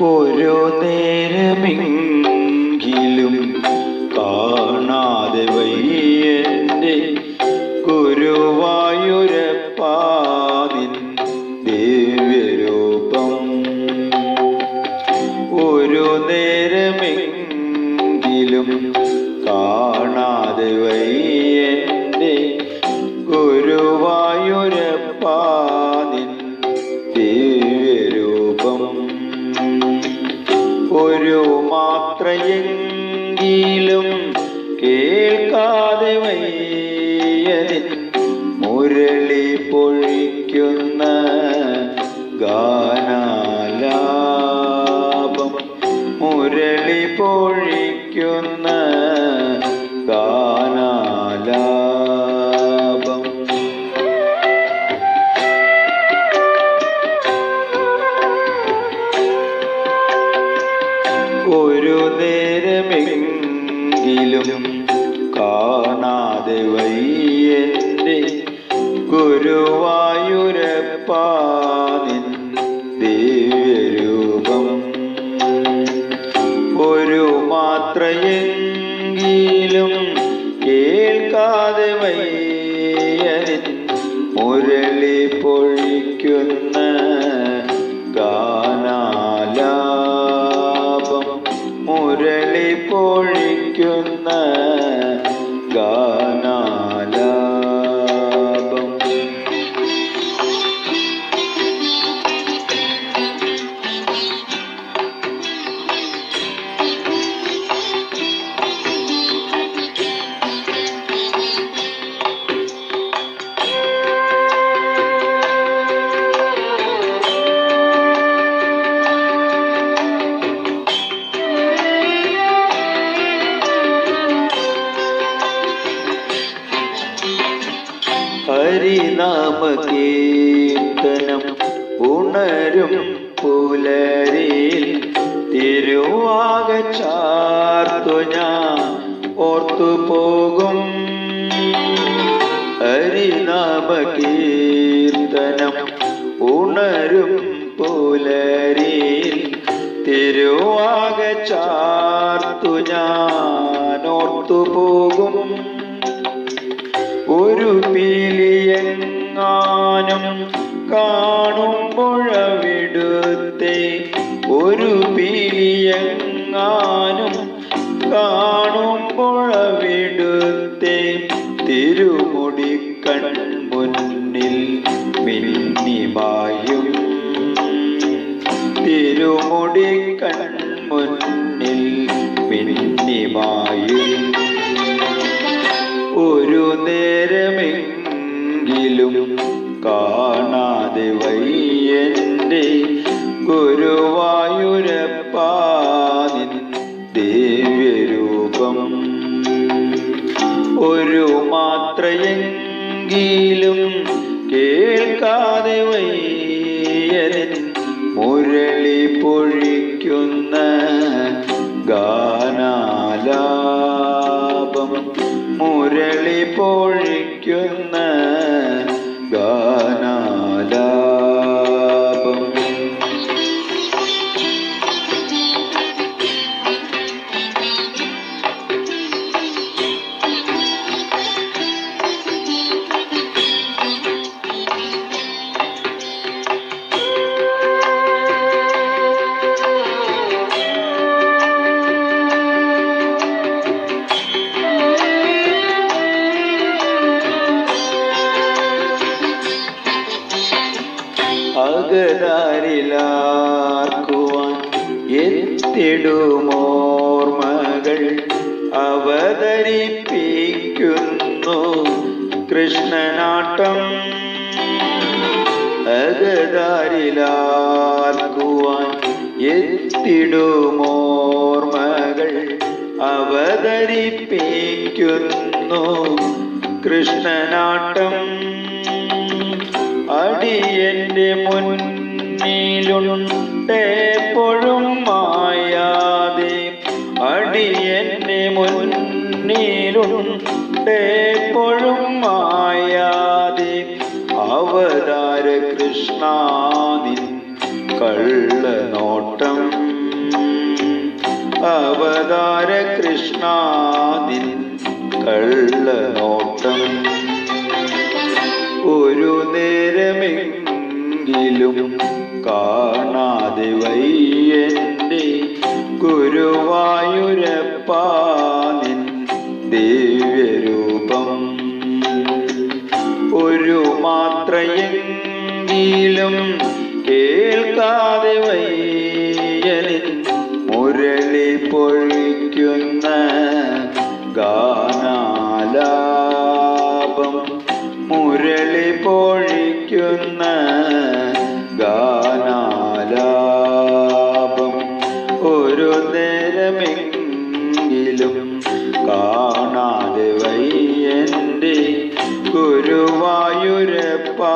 ഓരോ നേരമെങ്കിലും കാണാതെ വയ്യന്റെ ഗുരുവായൂരപ്പാതിൻ ദിവ്യരൂപം മാത്രയെങ്കിലും കേൾക്കാതെ വയ്യതിൻ മുരളി പൊഴിക്കുന്ന ഗാനാലാപം മുരളി പൊഴിക്കുന്ന ഒരു നേരമെങ്കിലും കാണാതെ വയ്യന്റെ ഗുരുവായൂരപ്പാനിൻ ഹരിനാമ കീർത്തനം ഉണരും പുലരിൽ തിരുവാക ചാർത്തു ഞാൻ ഓർത്തു പോകും. ഹരിനാമകീർത്തനം ഉണരും പുലരിൽ തിരുവാക ചാർത്തു ഞാൻ ഓർത്തു പോകും. പീലിയെങ്ങാനും കാണുമ്പോഴവിടുത്തെ ഒരു പീലിയെങ്ങാനും കാണുമ്പോഴവിടുത്തെ തിരുമുടി എത്തിടുമോർമകൾ അവതരിപ്പിക്കുന്നു. കൃഷ്ണനാട്ടം അകതാരിലാർക്കുവാൻ എത്തിടുമോർമകൾ അവതരിപ്പിക്കുന്നു. കൃഷ്ണനാട്ടം അടിയന്റെ മുന്നിലുണ്ടെപ്പോഴും മുന്നിലുണ്ടെപ്പോഴും മായാതെ അവതാര കൃഷ്ണാനിൻ കള്ളനോട്ടം. അവതാര കൃഷ്ണാനിൻ കള്ളനോട്ടം. ഒരു നേരമെങ്കിലും കാണാതെ വയ്യന്റെ ഗുരുവായൂരപ്പാനിൻ മുരളിയിലും കേൾക്കാതെ വയ്യലിൽ മുരളി പൊഴിക്കുന്ന ഗാനാലാപം. മുരളി പൊഴിക്കുന്ന ഗാനാലാപം. ഒരു നേരമെങ്കിലും കാണാതെ എന്റെ ഗുരുവായൂരപ്പാ